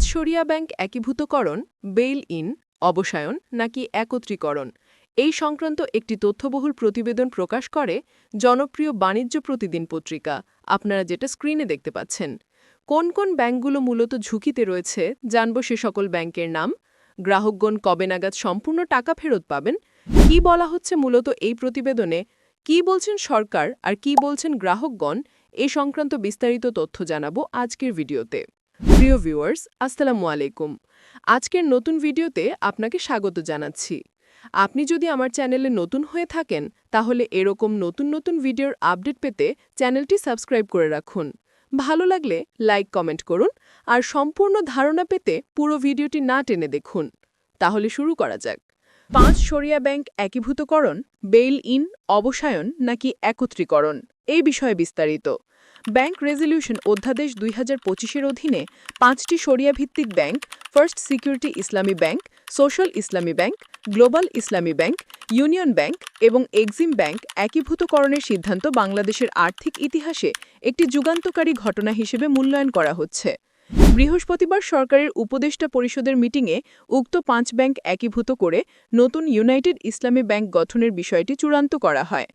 পাঁচ সরিয়া ব্যাংক একীভূতকরণ বেইল ইন অবসায়ন নাকি একত্রীকরণ? এই সংক্রান্ত একটি তথ্যবহুল প্রতিবেদন প্রকাশ করে জনপ্রিয় বাণিজ্য প্রতিদিন পত্রিকা। আপনারা যেটা স্ক্রিনে দেখতে পাচ্ছেন। কোন কোন ব্যাংকগুলো মূলত ঝুঁকিতে রয়েছে জানব সে সকল ব্যাংকের নাম। গ্রাহকগণ কবে নাগাদ সম্পূর্ণ টাকা ফেরত পাবেন? কি বলা হচ্ছে মূলত এই প্রতিবেদনে? কি বলছেন সরকার আর কি বলছেন গ্রাহকগণ? এ সংক্রান্ত বিস্তারিত তথ্য জানাব আজকের ভিডিওতে। প্রিয় ভিউয়ার্স, আসসালামু আলাইকুম। আজকের নতুন ভিডিওতে আপনাকে স্বাগত জানাচ্ছি। আপনি যদি আমার চ্যানেলে নতুন হয়ে থাকেন, তাহলে এরকম নতুন নতুন ভিডিওর আপডেট পেতে চ্যানেলটি সাবস্ক্রাইব করে রাখুন। ভালো লাগলে লাইক, কমেন্ট করুন আর সম্পূর্ণ ধারণা পেতে পুরো ভিডিওটি না টেনে দেখুন। তাহলে শুরু করা যাক। পাঁচ সরিয়া ব্যাংক একীভূতকরণ বেইল ইন অবসায়ন নাকি একত্রীকরণ? এই বিষয়ে বিস্তারিত। ব্যাংক রেজলিউশন অধ্যাদেশ দুই হাজার পঁচিশের অধীনে পাঁচটি সরিয়াভিত্তিক bank, first security Islami bank, social Islami bank, global Islami bank, union bank এবং এক্সিম ব্যাংক একীভূতকরণের সিদ্ধান্ত বাংলাদেশের আর্থিক ইতিহাসে একটি যুগান্তকারী ঘটনা হিসেবে মূল্যায়ন করা হচ্ছে। বৃহস্পতিবার সরকারের উপদেষ্টা পরিষদের মিটিংয়ে উক্ত পাঁচ ব্যাংক একীভূত করে নতুন ইউনাইটেড ইসলামী ব্যাংক গঠনের বিষয়টি চূড়ান্ত করা হয়।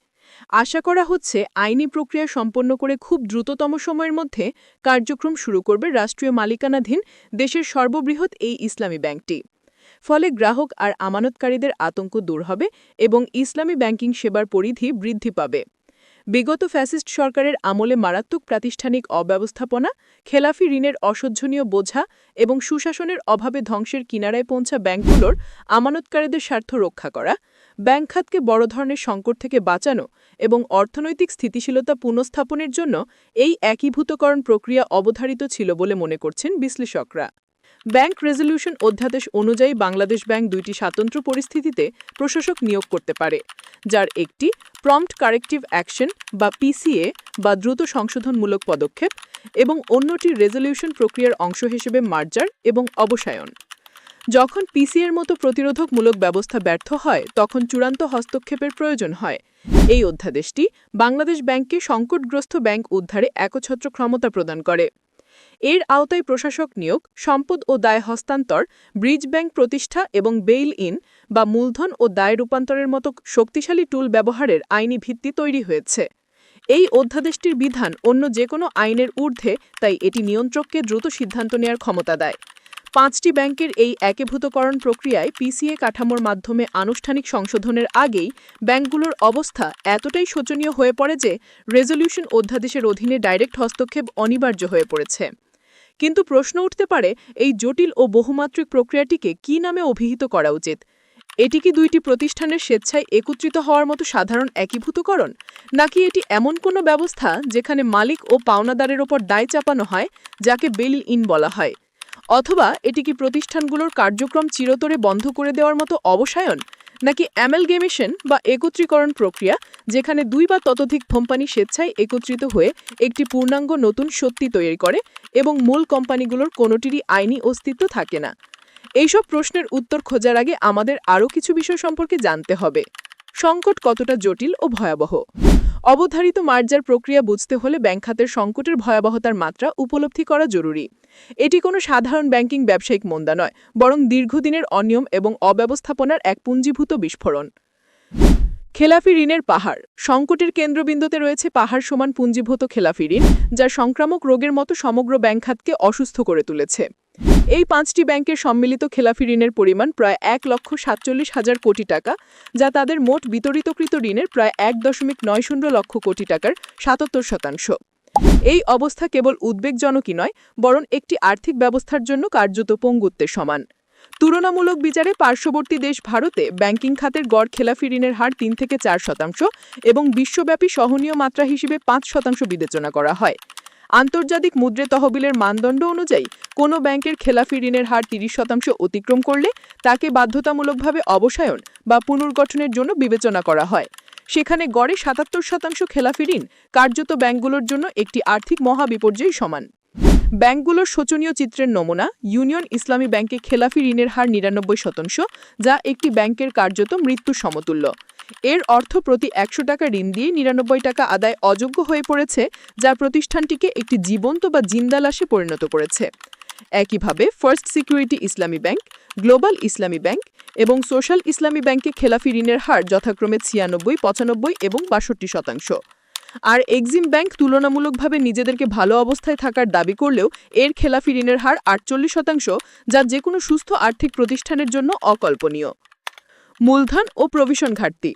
আশা করা হচ্ছে আইনি প্রক্রিয়া সম্পন্ন করে খুব দ্রুততম সময়ের মধ্যে কার্যক্রম শুরু করবে রাষ্ট্রীয় মালিকানাধীন দেশের সর্ববৃহৎ এই ইসলামী ব্যাংকটি। ফলে গ্রাহক আর আমানতকারীদের আতঙ্ক দূর হবে এবং ইসলামী ব্যাংকিং সেবার পরিধি বৃদ্ধি পাবে। বিগত ফ্যাসিস্ট সরকারের আমলে মারাত্মক প্রাতিষ্ঠানিক অব্যবস্থাপনা, খেলাফি ঋণের অসহ্যনীয় বোঝা এবং সুশাসনের অভাবে ধ্বংসের কিনারায় পৌঁছা ব্যাংকগুলোর আমানতকারীদের স্বার্থ রক্ষা করা ব্যাংক খাতকে বড় ধরনের সংকট থেকে বাঁচানো এবং অর্থনৈতিক স্থিতিশীলতা পুনঃস্থাপনের জন্য এই একীভূতকরণ প্রক্রিয়া অবধারিত ছিল বলে মনে করছেন বিশ্লেষকরা। ব্যাংক রেজলিউশন অধ্যাদেশ অনুযায়ী বাংলাদেশ ব্যাংক দুইটি স্বাতন্ত্র্য পরিস্থিতিতে প্রশাসক নিয়োগ করতে পারে, যার একটি প্রম্পট কারেক্টিভ অ্যাকশন বা পিসিএ বা দ্রুত সংশোধনমূলক পদক্ষেপ এবং অন্যটি রেজলিউশন প্রক্রিয়ার অংশ হিসেবে মার্জার এবং অবসায়ন। যখন পিসিএর মতো প্রতিরোধকমূলক ব্যবস্থা ব্যর্থ হয়, তখন চূড়ান্ত হস্তক্ষেপের প্রয়োজন হয়। এই অধ্যাদেশটি বাংলাদেশ ব্যাংককে সংকটগ্রস্ত ব্যাংক উদ্ধারে একছত্র ক্ষমতা প্রদান করে। এর আওতায় প্রশাসক নিয়োগ, সম্পদ ও দায় হস্তান্তর, ব্রিজ ব্যাংক প্রতিষ্ঠা এবং বেইল ইন বা মূলধন ও দায় রূপান্তরের মতো শক্তিশালী টুল ব্যবহারের আইনি ভিত্তি তৈরি হয়েছে। এই অধ্যাদেশটির বিধান অন্য যে কোনো আইনের ঊর্ধ্বে, তাই এটি নিয়ন্ত্রককে দ্রুত সিদ্ধান্ত নেয়ার ক্ষমতা দেয়। পাঁচটি ব্যাংকের এই একীভূতকরণ প্রক্রিয়ায় পিসিএ কাঠামোর মাধ্যমে আনুষ্ঠানিক সংশোধনের আগেই ব্যাংকগুলোর অবস্থা এতটাই শোচনীয় হয়ে পড়ে যে রেজলিউশন অধ্যাদেশের অধীনে ডাইরেক্ট হস্তক্ষেপ অনিবার্য হয়ে পড়েছে। কিন্তু প্রশ্ন উঠতে পারে, এই জটিল ও বহুমাত্রিক প্রক্রিয়াটিকে কি নামে অভিহিত করা উচিত? এটি কি দুইটি প্রতিষ্ঠানের স্বেচ্ছায় একত্রিত হওয়ার মতো সাধারণ একীভূতকরণ? নাকি এটি এমন কোনো ব্যবস্থা যেখানে মালিক ও পাওনাদারের ওপর দায় চাপানো হয়, যাকে বেল ইন বলা হয়? অথবা এটি কি প্রতিষ্ঠানগুলোর কার্যক্রম চিরতরে বন্ধ করে দেওয়ার মতো অবসায়ন? নাকি অ্যামেলগেমেশন বা একত্রীকরণ প্রক্রিয়া, যেখানে দুই বা ততোধিক কোম্পানি স্বেচ্ছায় একত্রিত হয়ে একটি পূর্ণাঙ্গ নতুন সত্যি তৈরি করে এবং মূল কোম্পানিগুলোর কোনোটিরই আইনি অস্তিত্ব থাকে না? এইসব প্রশ্নের উত্তর খোঁজার আগে আমাদের আরও কিছু বিষয় সম্পর্কে জানতে হবে। সংকট কতটা জটিল ও ভয়াবহ? অবধারিত মার্জার প্রক্রিয়া বুঝতে হলে ব্যাংক খাতের সংকটের ভয়াবহতার মাত্রা উপলব্ধি করা জরুরি। এটি কোনো সাধারণ ব্যাংকিং ব্যবসায়িক মন্দা নয়, বরং দীর্ঘদিনের অনিয়ম এবং অব্যবস্থাপনার এক পুঞ্জীভূত বিস্ফোরণ। খেলাফি ঋণের পাহাড়। সংকটের কেন্দ্রবিন্দুতে রয়েছে পাহাড় সমান পুঞ্জীভূত খেলাফি ঋণ, যা সংক্রামক রোগের মতো সমগ্র ব্যাংক খাতকে অসুস্থ করে তুলেছে। এই পাঁচটি ব্যাংকের সম্মিলিত খেলাফি ঋণের পরিমাণ প্রায় এক লক্ষ সাতচল্লিশ হাজার কোটি টাকা, যা তাদের মোট বিতরিতকৃত ঋণের প্রায় এক দশমিক নয় শূন্য লক্ষ কোটি টাকার সাতাত্তর শতাংশ। এই অবস্থা কেবল উদ্বেগজনকই নয়, বরং একটি আর্থিক ব্যবস্থার জন্য কার্যত পঙ্গুত্বের সমান। তুলনামূলক বিচারে পার্শ্ববর্তী দেশ ভারতে ব্যাংকিং খাতের গড় খেলাফি ঋণের হার তিন থেকে চার শতাংশ এবং বিশ্বব্যাপী সহনীয় মাত্রা হিসেবে পাঁচ শতাংশ বিবেচনা করা হয়। আন্তর্জাতিক মুদ্রে তহবিলের মানদণ্ড অনুযায়ী, কোনো ব্যাংকের খেলাফি ঋণের হার তিরিশ শতাংশ অতিক্রম করলে তাকে বাধ্যতামূলকভাবে অবসায়ন বা পুনর্গঠনের জন্য বিবেচনা করা হয়। সেখানে গড়ে সাতাত্তর শতাংশ খেলাফি ঋণ কার্যত ব্যাংকগুলোর জন্য একটি আর্থিক মহাবিপর্যয় সমান। ব্যাংকগুলোর শোচনীয় চিত্রের নমুনা ইউনিয়ন ইসলামী ব্যাংকে খেলাফি ঋণের হার নিরানব্বই শতাংশ, যা একটি ব্যাংকের কার্যত মৃত্যুর সমতুল্য। এর অর্থ প্রতি একশো টাকা ঋণ দিয়ে নিরানব্বই টাকা আদায় অযোগ্য হয়ে পড়েছে, যা প্রতিষ্ঠানটিকে একটি জীবন্ত বা জিন্দালাসে পরিণত করেছে। একইভাবে first security Islami bank, global Islami bank এবং সোশ্যাল ইসলামী ব্যাংকে খেলাফি ঋণের হার যথাক্রমে ছিয়ানব্বই, পঁচানব্বই এবং বাষট্টি শতাংশ। আর এক্সিম ব্যাংক তুলনামূলকভাবে নিজেদেরকে ভালো অবস্থায় থাকার দাবি করলেও এর খেলাফি ঋণের হার আটচল্লিশ শতাংশ, যা যে কোনো সুস্থ আর্থিক প্রতিষ্ঠানের জন্য অকল্পনীয়। মূলধন ও প্রভিশন ঘাটতি।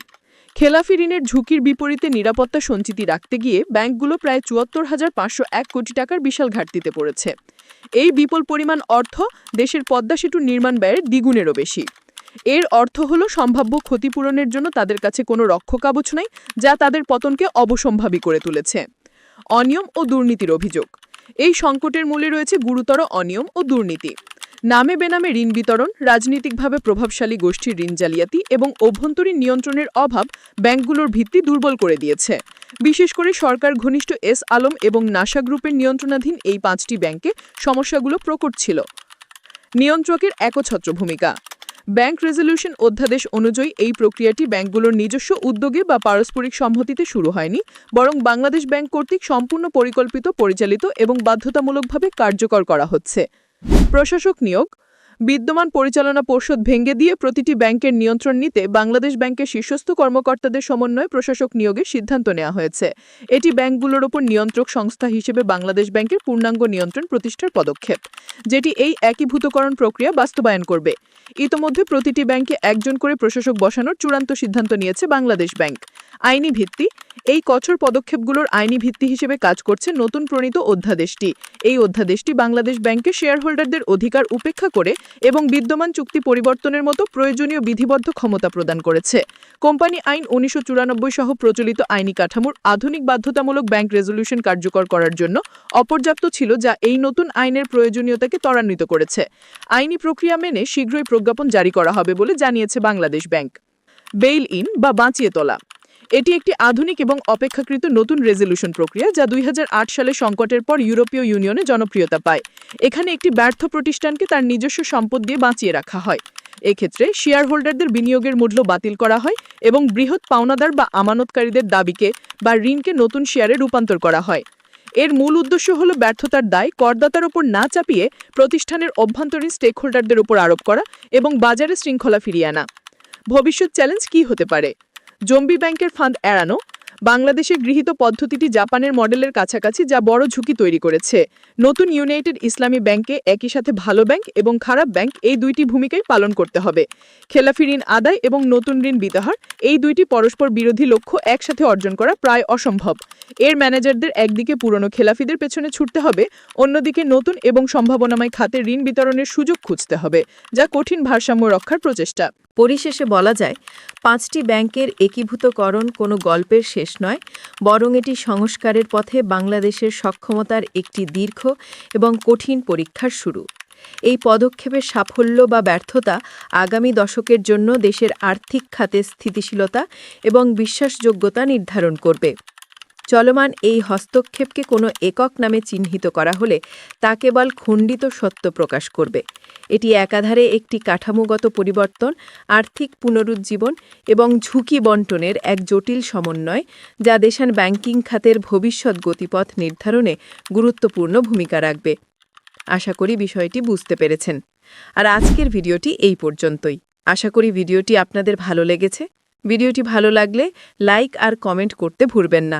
খেলাফি ঋণের ঝুঁকির বিপরীতে নিরাপত্তা সঞ্চিতি রাখতে গিয়ে ব্যাংকগুলো প্রায় চুয়াত্তর হাজার পাঁচশো এক কোটি টাকার বিশাল ঘাটতিতে পড়েছে। এই বিপুল পরিমাণ অর্থ দেশের পদ্মা সেতুর নির্মাণ ব্যয়ের দ্বিগুণেরও বেশি। এর অর্থ হল সম্ভাব্য ক্ষতিপূরণের জন্য তাদের কাছে কোনো রক্ষকাবচ নাই, যা তাদের পতনকে অবসম্ভাবী করে তুলেছে। অনিয়ম ও দুর্নীতির অভিযোগ। এই সংকটের মূলে রয়েছে গুরুতর অনিয়ম ও দুর্নীতি। নামে বেনামে ঋণ বিতরণ, রাজনৈতিকভাবে প্রভাবশালী গোষ্ঠীর ঋণ জালিয়াতি এবং অভ্যন্তরীণ নিয়ন্ত্রণের অভাব ব্যাংকগুলোর ভিত্তি দুর্বল করে দিয়েছে। বিশেষ করে সরকার ঘনিষ্ঠ এস আলম এবং নাসা গ্রুপের নিয়ন্ত্রণাধীন এই পাঁচটি ব্যাংকে সমস্যাগুলো প্রকট ছিল। নিয়ন্ত্রকের একছত্র ভূমিকা। ব্যাংক রেজলিউশন অধ্যাদেশ অনুযায়ী এই প্রক্রিয়াটি ব্যাংকগুলোর নিজস্ব উদ্যোগে বা পারস্পরিক সম্মতিতে শুরু হয়নি, বরং বাংলাদেশ ব্যাংক কর্তৃক সম্পূর্ণ পরিকল্পিত, পরিচালিত এবং বাধ্যতামূলকভাবে কার্যকর করা হচ্ছে। প্রশাসক নিয়োগ বিদ্যমান পরিচালনা পর্ষদ ভেঙে দিয়ে প্রতিটি ব্যাংকের নিয়ন্ত্রণ নিতে বাংলাদেশ ব্যাংকের শীর্ষস্থ কর্মকর্তাদের সমন্বয়ে প্রশাসক নিয়োগের সিদ্ধান্ত নেওয়া হয়েছে। এটি ব্যাংকগুলোর ওপর নিয়ন্ত্রক সংস্থা হিসেবে বাংলাদেশ ব্যাংকের পূর্ণাঙ্গ নিয়ন্ত্রণ প্রতিষ্ঠার পদক্ষেপ, যেটি এই একীভূতকরণ প্রক্রিয়া বাস্তবায়ন করবে। ইতোমধ্যে প্রতিটি ব্যাংকে একজন করে প্রশাসক বসানোর চূড়ান্ত সিদ্ধান্ত নিয়েছে বাংলাদেশ ব্যাংক। আইনি ভিত্তি। এই কঠোর পদক্ষেপগুলোর আইনি ভিত্তি হিসেবে কাজ করছে নতুন প্রণীত অধ্যাদেশটি। এই অধ্যাদেশটি বাংলাদেশ ব্যাংকের শেয়ার হোল্ডারদের অধিকার উপেক্ষা করে এবং বিদ্যমান চুক্তি পরিবর্তনের মতো প্রয়োজনীয় বিধিবদ্ধ ক্ষমতা প্রদান করেছে। কোম্পানি আইন উনিশশো চুরানব্বই সহ প্রচলিত আইনি কাঠামোর আধুনিক বাধ্যতামূলক ব্যাংক রেজলিউশন কার্যকর করার জন্য অপর্যাপ্ত ছিল যা এই নতুন আইনের প্রয়োজনীয়তাকে ত্বরান্বিত করেছে। আইনি প্রক্রিয়া মেনে শীঘ্রই প্রজ্ঞাপন জারি করা হবে বলে জানিয়েছে বাংলাদেশ ব্যাংক। বেইল ইন বা বাঁচিয়ে তোলা। এটি একটি আধুনিক এবং অপেক্ষাকৃত নতুন রেজলিউশন প্রক্রিয়া যা দুই হাজার আট সালে সংকটের পর ইউরোপীয় ইউনিয়নে জনপ্রিয়তা পায়। এখানে একটি ব্যর্থ প্রতিষ্ঠানকে তার নিজস্ব সম্পদ দিয়ে বাঁচিয়ে রাখা হয়। এক্ষেত্রে শেয়ার হোল্ডারদের বিনিয়োগের মূল্য বাতিল করা হয় এবং বৃহৎ পাওনাদার বা আমানতকারীদের দাবিকে বা ঋণকে নতুন শেয়ারে রূপান্তর করা হয়। এর মূল উদ্দেশ্য হল ব্যর্থতার দায় করদাতার ওপর না চাপিয়ে প্রতিষ্ঠানের অভ্যন্তরীণ স্টেকহোল্ডারদের উপর আরোপ করা এবং বাজারে শৃঙ্খলা ফিরিয়ে আনা। ভবিষ্যৎ চ্যালেঞ্জ কী হতে পারে? জম্বি ব্যাংকের ফান্ড এড়ানো বাংলাদেশে গৃহীত পদ্ধতিটি জাপানের মডেলের কাছাকাছি যা বড় ঝুঁকি তৈরি করেছে। নতুন ইউনাইটেড ইসলামী ব্যাংকে একই সাথে ভালো ব্যাংক এবং খারাপ ব্যাংক এই দুইটি ভূমিকাই পালন করতে হবে। খেলাফি ঋণ আদায় এবং নতুন ঋণ বিতাহার এই দুইটি পরস্পর বিরোধী লক্ষ্য একসাথে অর্জন করা প্রায় অসম্ভব। এর ম্যানেজারদের একদিকে পুরনো খেলাফিদের পেছনে ছুটতে হবে, অন্যদিকে নতুন এবং সম্ভাবনাময় খাতে ঋণ বিতরণের সুযোগ খুঁজতে হবে, যা কঠিন ভারসাম্য রক্ষার প্রচেষ্টা। পরিশেষে বলা যায়, পাঁচটি ব্যাংকের একীভূতকরণ কোনো গল্পের শেষ নয়, বরং এটি সংস্কারের পথে বাংলাদেশের সক্ষমতার একটি দীর্ঘ এবং কঠিন পরীক্ষার শুরু। এই পদক্ষেপের সাফল্য বা ব্যর্থতা আগামী দশকের জন্য দেশের আর্থিক খাতে স্থিতিশীলতা এবং বিশ্বাসযোগ্যতা নির্ধারণ করবে। চলমান এই হস্তক্ষেপকে কোনো একক নামে চিহ্নিত করা হলে তা কেবল খণ্ডিত সত্য প্রকাশ করবে। এটি একাধারে একটি কাঠামোগত পরিবর্তন, আর্থিক পুনরুজ্জীবন এবং ঝুঁকি বন্টনের এক জটিল সমন্বয়, যা দেশান ব্যাংকিং খাতের ভবিষ্যৎ গতিপথ নির্ধারণে গুরুত্বপূর্ণ ভূমিকা রাখবে। আশা করি বিষয়টি বুঝতে পেরেছেন। আর আজকের ভিডিওটি এই পর্যন্তই। আশা করি ভিডিওটি আপনাদের ভালো লেগেছে। ভিডিওটি ভালো লাগলে লাইক আর কমেন্ট করতে ভুলবেন না।